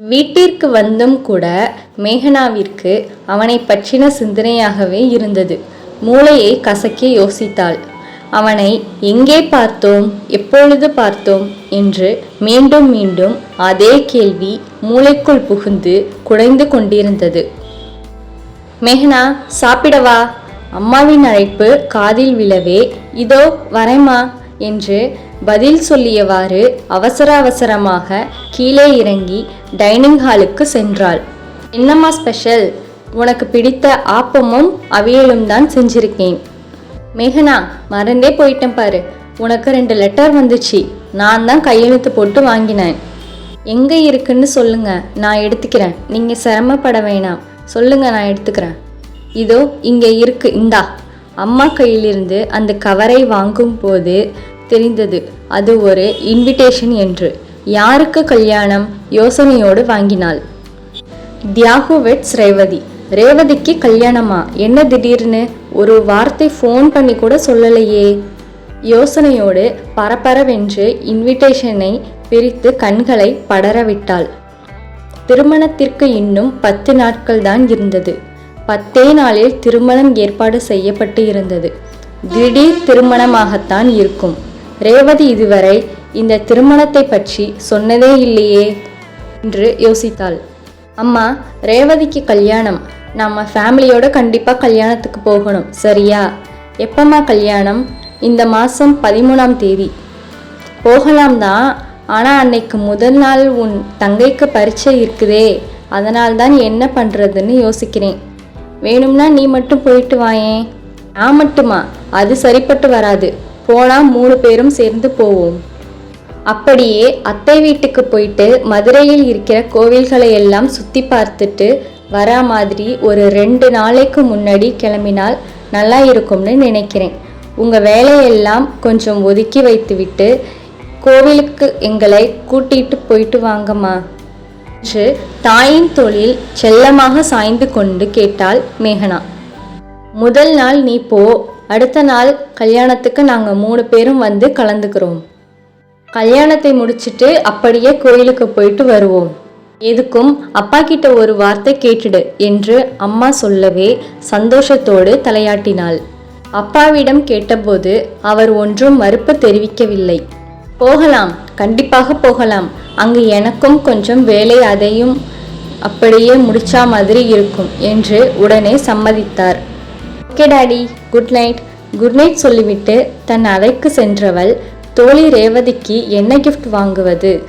வீட்டிற்கு வந்தும் கூட மேகனாவிற்கு அவனை பற்றின சிந்தனையாகவே இருந்தது. மூளையை கசக்கி யோசித்தாள். அவனை எங்கே பார்த்தோம்? எப்பொழுது பார்த்தோம்? என்று மீண்டும் மீண்டும் அதே கேள்வி மூளைக்குள் புகுந்து குடைந்து கொண்டிருந்தது. மேகனா சாப்பிடவா? அம்மாவின் அழைப்பு காதில் விழவே இதோ வரேம்மா என்று பதில் சொல்லியவாறு அவசர அவசரமாக கீழே இறங்கி டைனிங் ஹாலுக்கு சென்றாள். என்னம்மா ஸ்பெஷல்? உனக்கு பிடித்த ஆப்பமும் அவியலும் தான் செஞ்சிருக்கேன். மேகனா மறந்தே போயிட்டேன் பாரு. உனக்கு ரெண்டு லெட்டர் வந்துச்சு. நான் தான் கையெழுத்து போட்டு வாங்கினேன். எங்கே இருக்குன்னு சொல்லுங்க. நான் எடுத்துக்கிறேன். நீங்கள் சிரமப்பட வேணாம். சொல்லுங்க நான் எடுத்துக்கிறேன். இதோ இங்கே இருக்கு. இந்தா. அம்மா கையிலிருந்து அந்த கவரை வாங்கும் போது தெரிந்தது. அது ஒரு இன்விடேஷன் என்று. யாருக்கு கல்யாணம்? யோசனையோடு வாங்கினாள். தியாகு வெட்ஸ் ரேவதி. ரேவதிக்கு கல்யாணமா? என்ன திடீர்னு? ஒரு வார்த்தை ஃபோன் பண்ணி கூட சொல்லலையே. யோசனையோடு பரபரவென்று இன்விடேஷனை பிரித்து கண்களை படரவிட்டாள் திருமணத்திற்கு இன்னும் பத்து நாட்கள் தான் இருந்தது. பத்தே நாளில் திருமணம் ஏற்பாடு செய்யப்பட்டு இருந்தது. திடீர் திருமணமாகத்தான் இருக்கும். ரேவதி இதுவரை இந்த திருமணத்தை பற்றி சொன்னதே இல்லையே என்று யோசித்தாள். அம்மா ரேவதிக்கு கல்யாணம். நம்ம ஃபேமிலியோட கண்டிப்பாக கல்யாணத்துக்கு போகணும் சரியா? எப்பம்மா கல்யாணம்? இந்த மாதம் பதிமூணாம் தேதி. போகலாம் தான் ஆனால் அன்னைக்கு முதல் நாள் உன் தங்கைக்கு பரீட்சை இருக்குதே அதனால் தான் என்ன பண்ணுறதுன்னு யோசிக்கிறேன். வேணும்னா நீ மட்டும் போயிட்டு வாயேன் நான் மட்டுமா? அது சரிப்பட்டு வராது. போனால் மூணு பேரும் சேர்ந்து போவோம். அப்படியே அத்தை வீட்டுக்கு போயிட்டு மதுரையில் இருக்கிற கோவில்களை எல்லாம் சுற்றி பார்த்துட்டு வர மாதிரி ஒரு ரெண்டு நாளைக்கு முன்னாடி கிளம்பினால் நல்லா இருக்கும்னு நினைக்கிறேன். உங்கள் வேலையெல்லாம் கொஞ்சம் ஒதுக்கி வைத்துவிட்டு கோவிலுக்கு எங்களை கூட்டிட்டு போயிட்டு வாங்கம்மா. என்று தாயின் தொழில் செல்லமாக சாய்ந்து கொண்டு கேட்டாள் மேகனா. முதல் நாள் நீ போ அடுத்த நாள் கல்யாணத்துக்கு நாங்கள் மூணு பேரும் வந்து கலந்துக்கிறோம். கல்யாணத்தை முடிச்சிட்டு அப்படியே கோயிலுக்கு போயிட்டு வருவோம். எதுக்கும் அப்பா கிட்ட ஒரு வார்த்தை கேட்டுடு என்று அம்மா சொல்லவே சந்தோஷத்தோடு தலையாட்டினாள். அப்பாவிடம் கேட்டபோது அவர் ஒன்றும் மறுப்பு தெரிவிக்கவில்லை. போகலாம் கண்டிப்பாக போகலாம். அங்கு எனக்கும் கொஞ்சம் வேலை அதையும் அப்படியே முடிச்சா மாதிரி இருக்கும் என்று உடனே சம்மதித்தார். Okay daddy good night. Good night சொல்லிவிட்டு தன் அறைக்கு சென்றவள் தோழி ரேவதிக்கு என்ன கிஃப்ட் வாங்குவது?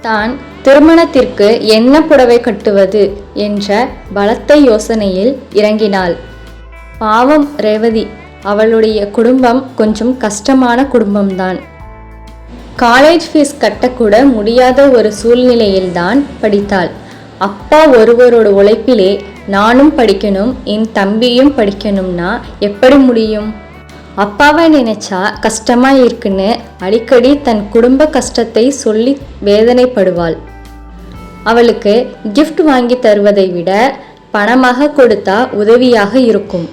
தான் திருமணத்திற்கு என்ன புடவை கட்டுவது? என்ற பலத்த யோசனையில் இறங்கினாள். பாவம் ரேவதி அவளுடைய குடும்பம் கொஞ்சம் கஷ்டமான குடும்பம்தான். காலேஜ் ஃபீஸ் கட்டக்கூட முடியாத ஒரு சூழ்நிலையில்தான் படித்தாள். அப்பா ஒருவரோட உழைப்பிலே நானும் படிக்கணும் என் தம்பியும் படிக்கணும்னா எப்படி முடியும்? அப்பாவை நினைச்சா கஷ்டமா இருக்குன்னு அடிக்கடி தன் குடும்ப கஷ்டத்தை சொல்லி வேதனைப்படுவாள். அவளுக்கு கிஃப்ட் வாங்கி தருவதை விட பணமாக கொடுத்தா உதவியாக இருக்கும்.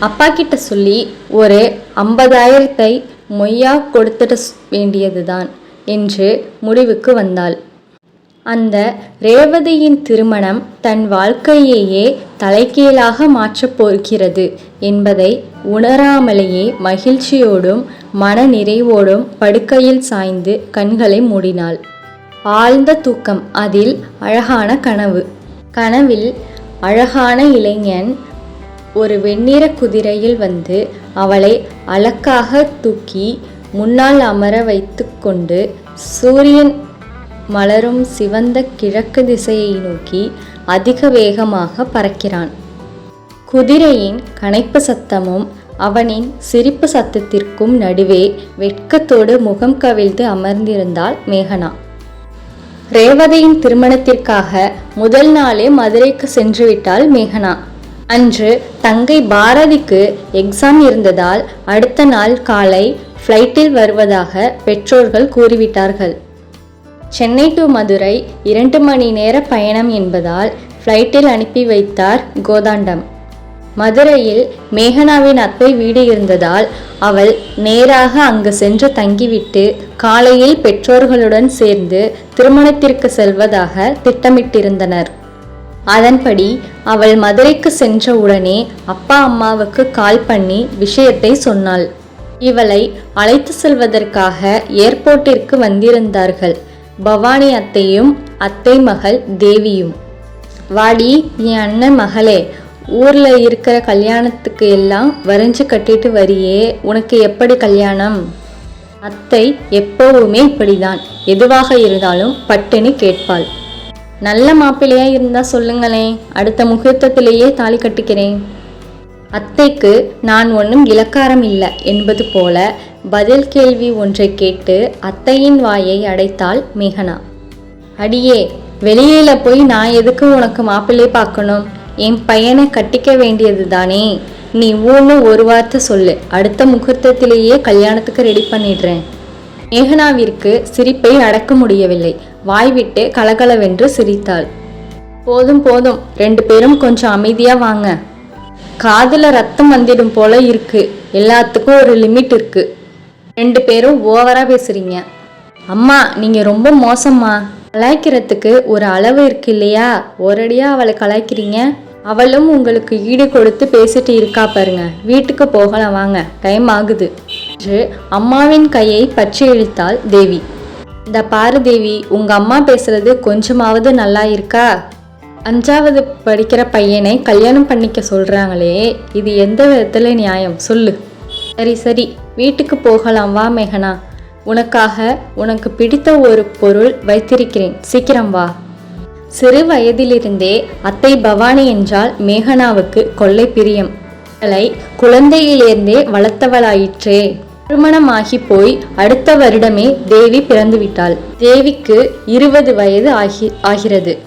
அப்பா கிட்ட சொல்லி ஒரு ஐம்பதாயிரத்தை மொய்யா கொடுத்துட வேண்டியதுதான் என்று முடிவுக்கு வந்தாள். அந்த ரேவதியின் திருமணம் தன் வாழ்க்கையையே தலைகீழாக மாற்றப் போகிறது என்பதை உணராமலேயே மகிழ்ச்சியோடும் மன நிறைவோடும் படுக்கையில் சாய்ந்து கண்களை மூடினாள். ஆழ்ந்த தூக்கம் அதில் அழகான கனவு. கனவில் அழகான இளைஞன் ஒரு வெண்ணிற குதிரையில் வந்து அவளை அலக்காக தூக்கி முன்னால் அமர வைத்துக்கொண்டு சூரியன் மலரும் சிவந்த கிழக்கு திசையை நோக்கி அதிக வேகமாக பறக்கிறான். குதிரையின் கனைப்பு சத்தமும் அவனின் சிரிப்பு சத்தத்திற்கும் நடுவே வெட்கத்தோடு முகம் கவிழ்ந்து அமர்ந்திருந்தாள் மேகனா. ரேவதியின் திருமணத்திற்காக முதல் நாளே மதுரைக்கு சென்று விட்டாள் மேகனா. அன்று தங்கை பாரதிக்கு எக்ஸாம் இருந்ததால் அடுத்த நாள் காலை ஃப்ளைட்டில் வருவதாக பெற்றோர்கள் கூறிவிட்டார்கள். சென்னை டு மதுரை இரண்டு மணி நேர பயணம் என்பதால் ஃப்ளைட்டில் அனுப்பி வைத்தார் கோதாண்டம். மதுரையில் மேகனாவின் அத்தை வீடு இருந்ததால் அவள் நேராக அங்கு சென்று தங்கிவிட்டு காலையில் பெற்றோர்களுடன் சேர்ந்து திருமணத்திற்கு செல்வதாக திட்டமிட்டிருந்தனர். அதன்படி அவள் மதுரைக்கு சென்ற உடனே அப்பா அம்மாவுக்கு கால் பண்ணி விஷயத்தை சொன்னாள். இவளை அழைத்து செல்வதற்காக ஏர்போர்ட்டிற்கு வந்திருந்தார்கள். பவானி அத்தையும் அத்தை மகள் தேவியும். வாடி என் அண்ணன் மகளே ஊரில் இருக்கிற கல்யாணத்துக்கு எல்லாம் வரைஞ்சு கட்டிட்டு வரியே உனக்கு எப்படி கல்யாணம்? அத்தை எப்போவுமே இப்படிதான் எதுவாக இருந்தாலும் பட்டுன்னு கேட்பாள். நல்ல மாப்பிள்ளையா இருந்தா சொல்லுங்களேன் அடுத்த முகூர்த்தத்திலேயே தாலி கட்டிக்கிறேன். அத்தைக்கு நான் ஒன்றும் இலக்காரம் இல்லை என்பது போல பதில் கேள்வி ஒன்றை கேட்டு அத்தையின் வாயை அடைத்தாள் மேகனா. அடியே வெளியில போய் நான் எதுக்கு உனக்கு மாப்பிள்ளை பார்க்கணும்? என் பையனை கட்டிக்க வேண்டியது தானே. நீ ஊன்னு ஒரு வார்த்தை சொல்லு. அடுத்த முகூர்த்தத்திலேயே கல்யாணத்துக்கு ரெடி பண்ணிடுறேன். மேகனாவிற்கு சிரிப்பை அடக்க முடியவில்லை. வாய்விட்டு கலகலவென்று சிரித்தாள். போதும் போதும். ரெண்டு பேரும் கொஞ்சம் அமைதியா வாங்க. காதுல ரத்தம் வந்துடும் போல இருக்கு. எல்லாத்துக்கும் ஒரு லிமிட் இருக்குது ரெண்டு பேரும் ஓவரா பேசுறீங்க. அம்மா நீங்க ரொம்ப மோசம்மா. கலாய்க்கிறதுக்கு ஒரு அளவு இருக்கு இல்லையா? ஒரடியா அவளை கலாய்க்கிறீங்க. அவளும் உங்களுக்கு ஈடு கொடுத்து பேசிட்டு இருக்கா பாருங்க. வீட்டுக்கு போகலாம் வாங்க. டைம் ஆகுது. என்று அம்மாவின் கையை பற்றி இழுத்தாள் தேவி. இந்த பாரு தேவி உங்க அம்மா பேசுறது கொஞ்சமாவது நல்லா இருக்கா? அஞ்சாவது படிக்கிற பையனை கல்யாணம் பண்ணிக்க சொல்றாங்களே. இது எந்த விதத்துல நியாயம்? சொல்லு. சரி சரி. வீட்டுக்கு போகலாம் வா மேகனா. உனக்காக உனக்கு பிடித்த ஒரு பொருள் வைத்திருக்கிறேன். சீக்கிரம் வா. சிறு வயதிலிருந்தே அத்தை பவானி என்றால் மேகனாவுக்கு கொள்ளை பிரியம். அவளை குழந்தையிலிருந்தே வளர்த்தவளாயிற்றே. திருமணமாகி போய் அடுத்த வருடமே தேவி பிறந்துவிட்டாள். தேவிக்கு இருபது வயது ஆகி ஆகிறது.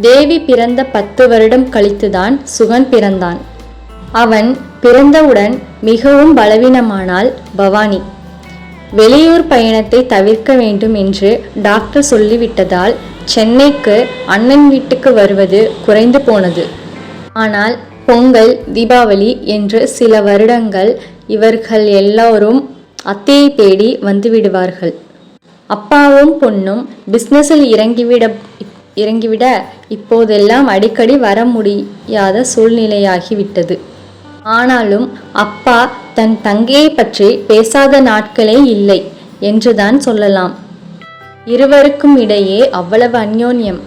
தேவி பிறந்த பத்து வருடம் கழித்துதான் சுகன் பிறந்தான். அவன் பிறந்தவுடன் மிகவும் பலவீனமானால் பவானி. வெளியூர் பயணத்தை தவிர்க்க வேண்டும் என்று டாக்டர் சொல்லிவிட்டதால் சென்னைக்கு அண்ணன் வீட்டுக்கு வருவது குறைந்து போனது. ஆனால் பொங்கல் தீபாவளி என்று சில வருடங்கள் இவர்கள் எல்லோரும் அத்தையை தேடி வந்துவிடுவார்கள் அப்பாவும் பொண்ணும் பிஸ்னஸில் இறங்கிவிட இறங்கிவிட இப்போதெல்லாம் அடிக்கடி வர முடியாத சூழ்நிலையாகிவிட்டது. ஆனாலும் அப்பா தன் தங்கையை பற்றி பேசாத நாட்களே இல்லை என்றுதான் சொல்லலாம். இருவருக்கும் இடையே அவ்வளவு அந்யோன்யம்.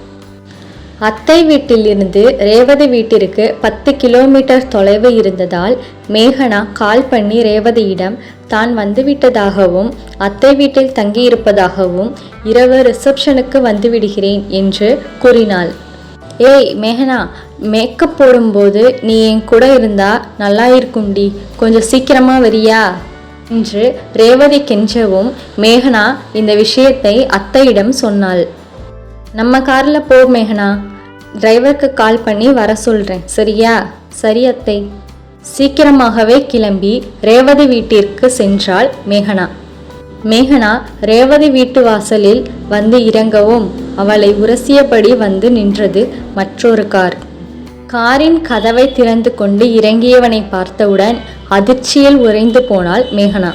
அத்தை வீட்டிலிருந்து ரேவதி வீட்டிற்கு பத்து கிலோமீட்டர் தொலைவு இருந்ததால் மேகனா கால் பண்ணி ரேவதியிடம் தான் வந்துவிட்டதாகவும் அத்தை வீட்டில் தங்கியிருப்பதாகவும் இரவு ரிசப்ஷனுக்கு வந்துவிடுகிறேன் என்று கூறினாள். ஏய் மேகனா மேக்கப் போடும்போது நீ என் கூட இருந்தா நல்லா இருக்கும்டி. கொஞ்சம் சீக்கிரமா வரியா? என்று ரேவதி கெஞ்சவும் மேகனா இந்த விஷயத்தை அத்தையிடம் சொன்னாள். நம்ம கார்ல போ மேகனா. டிரைவருக்கு கால் பண்ணி வர சொல்றேன். சரியா? சரி அத்தை. சீக்கிரமாகவே கிளம்பி ரேவதி வீட்டிற்கு சென்றாள் மேகனா. மேகனா ரேவதி வீட்டு வாசலில் வந்து இறங்கவும் அவளை உரசியபடி வந்து நின்றது மற்றொரு கார். காரின் கதவை திறந்து கொண்டு இறங்கியவனை பார்த்தவுடன் அதிர்ச்சியில் உறைந்து போனாள் மேகனா.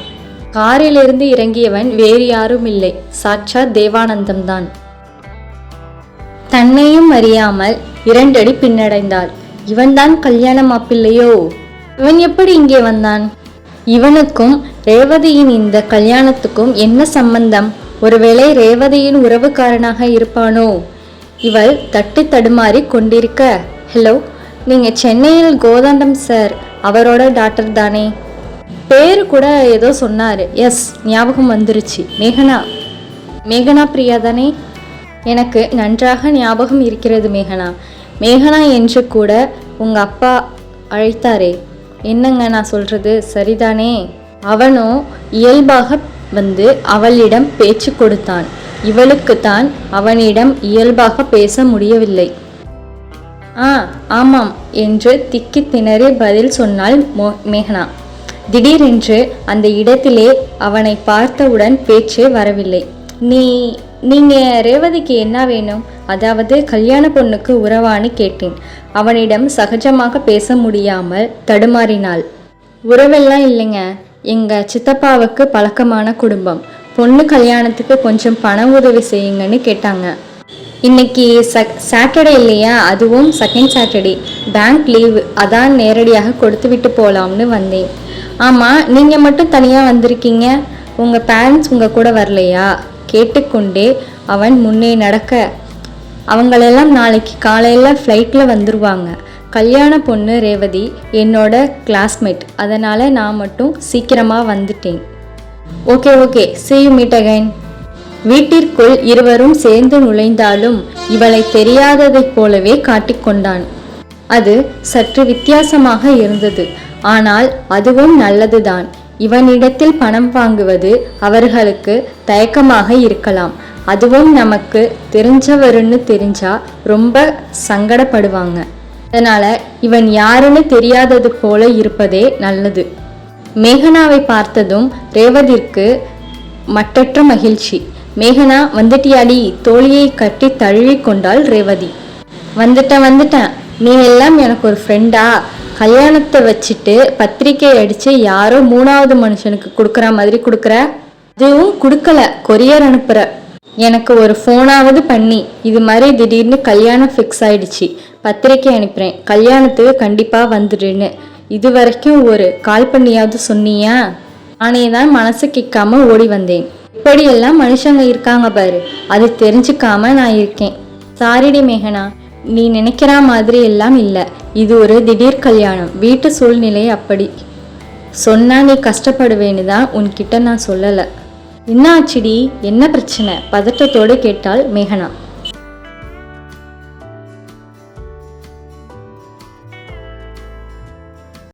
காரிலிருந்து இறங்கியவன் வேறு யாரும் இல்லை சாட்சாத் தேவானந்தம்தான். தன்னையும் அறியாமல் இரண்டடி பின்னடைந்தாள். இவன்தான் கல்யாண மாப்பிள்ளையோ இவன் எப்படி இங்கே வந்தான்? இவனுக்கும் ரேவதியின் இந்த கல்யாணத்துக்கும் என்ன சம்பந்தம்? ஒருவேளை ரேவதியின் உறவுக்காரனாக இருப்பானோ? இவள் தட்டி தடுமாறி கொண்டிருக்க ஹலோ நீங்கள் சென்னையில் கோதாண்டம் சார் அவரோட டாக்டர் தானே? பேர் கூட ஏதோ சொன்னார். எஸ் ஞாபகம் வந்துருச்சு. மேகனா? மேகனா பிரியா தானே? எனக்கு நன்றாக ஞாபகம் இருக்கிறது மேகனா. மேகனா என்று கூட உங்கள் அப்பா அழைத்தாரே. என்னங்க நான் சொல்கிறது சரிதானே? அவனோ இயல்பாக வந்து அவளிடம் பேச்சு கொடுத்தான். இவளுக்குத்தான் அவனிடம் இயல்பாக பேச முடியவில்லை. ஆ ஆமாம் என்று திக்கி திணறி பதில் சொன்னாள் மோ மேகனா. திடீரென்று அந்த இடத்திலே அவனை பார்த்தவுடன் பேச்சே வரவில்லை. நீ நீங்கள் ரேவதிக்கு என்ன வேணும்? அதாவது கல்யாண பொண்ணுக்கு உறவான்னு கேட்டேன். அவனிடம் சகஜமாக பேச முடியாமல் தடுமாறினாள். உறவெல்லாம் இல்லைங்க. எங்கள் சித்தப்பாவுக்கு பழக்கமான குடும்பம். பொண்ணு கல்யாணத்துக்கு கொஞ்சம் பண உதவி செய்யுங்கன்னு கேட்டாங்க. இன்னைக்கு சக் சாட்டர்டே இல்லையா? அதுவும் செகண்ட் சாட்டர்டே பேங்க் லீவு அதான் நேரடியாக கொடுத்து விட்டு போகலாம்னு வந்தேன். ஆமாம் நீங்கள் மட்டும் தனியாக வந்திருக்கீங்க. உங்கள் பேரண்ட்ஸ் உங்கள் கூட வரலையா? கேட்டுக்கொண்டே அவன் முன்னே நடக்க. அவங்களெல்லாம் நாளைக்கு காலையில் ஃப்ளைட்டில் வந்துருவாங்க. கல்யாண பொண்ணு ரேவதி என்னோட கிளாஸ்மேட் அதனால் நான் மட்டும் சீக்கிரமாக வந்துட்டேன். Okay okay see you meet again வீட்டிற்குள் இருவரும் சேர்ந்து நுழைந்தாலும் இவளை தெரியாததைப் போலவே காட்டிக்கொண்டான் அது சற்று வித்தியாசமாக இருந்தது. ஆனால் அதுவும் நல்லதுதான். இவனிடத்தில் பணம் வாங்குவது அவர்களுக்கு தயக்கமாக இருக்கலாம். அதுவும் நமக்கு தெரிஞ்சவருன்னு தெரிஞ்சா ரொம்ப சங்கடப்படுவாங்க. அதனால இவன் யாருன்னு தெரியாதது போல இருப்பதே நல்லது. மேகனாவை பார்த்ததும் ரேவதிற்கு மட்டற்ற மகிழ்ச்சி. மேகனா வந்துட்டியாடி தோழியை கட்டி தழுவி கொண்டாள் ரேவதி. வந்துட்டேன் வந்துட்டேன். நீ எல்லாம் எனக்கு ஒரு ஃப்ரெண்டா கல்யாணத்தை வச்சுட்டு பத்திரிக்கை அடித்து யாரோ மூணாவது மனுஷனுக்கு கொடுக்குற மாதிரி கொடுக்குற? அதுவும் கொடுக்கல. கொரியர் அனுப்புற. எனக்கு ஒரு ஃபோனாவது பண்ணி. இது மாதிரி திடீர்னு கல்யாணம் ஃபிக்ஸ் ஆயிடுச்சு. பத்திரிக்கை அனுப்புகிறேன் கல்யாணத்துக்கு கண்டிப்பாக வந்துடுன்னு. இது வரைக்கும் ஒரு கால் பண்ணியாவது சொன்னியா? நானே தான் மனசு கேட்காம ஓடி வந்தேன். இப்படியெல்லாம் மனுஷங்க இருக்காங்க பாரு. அது தெரிஞ்சுக்காம நான் இருக்கேன். சாரிடி மேகனா நீ நினைக்கிற மாதிரி எல்லாம் இல்லை. இது ஒரு திடீர் கல்யாணம். வீட்டு சூழ்நிலை அப்படி. சொன்னா நீ கஷ்டப்படுவேன்னு தான் உன்கிட்ட நான் சொல்லலை. என்ன ஆச்சுடி என்ன பிரச்சனை? பதட்டத்தோடு கேட்டால் மேகனா.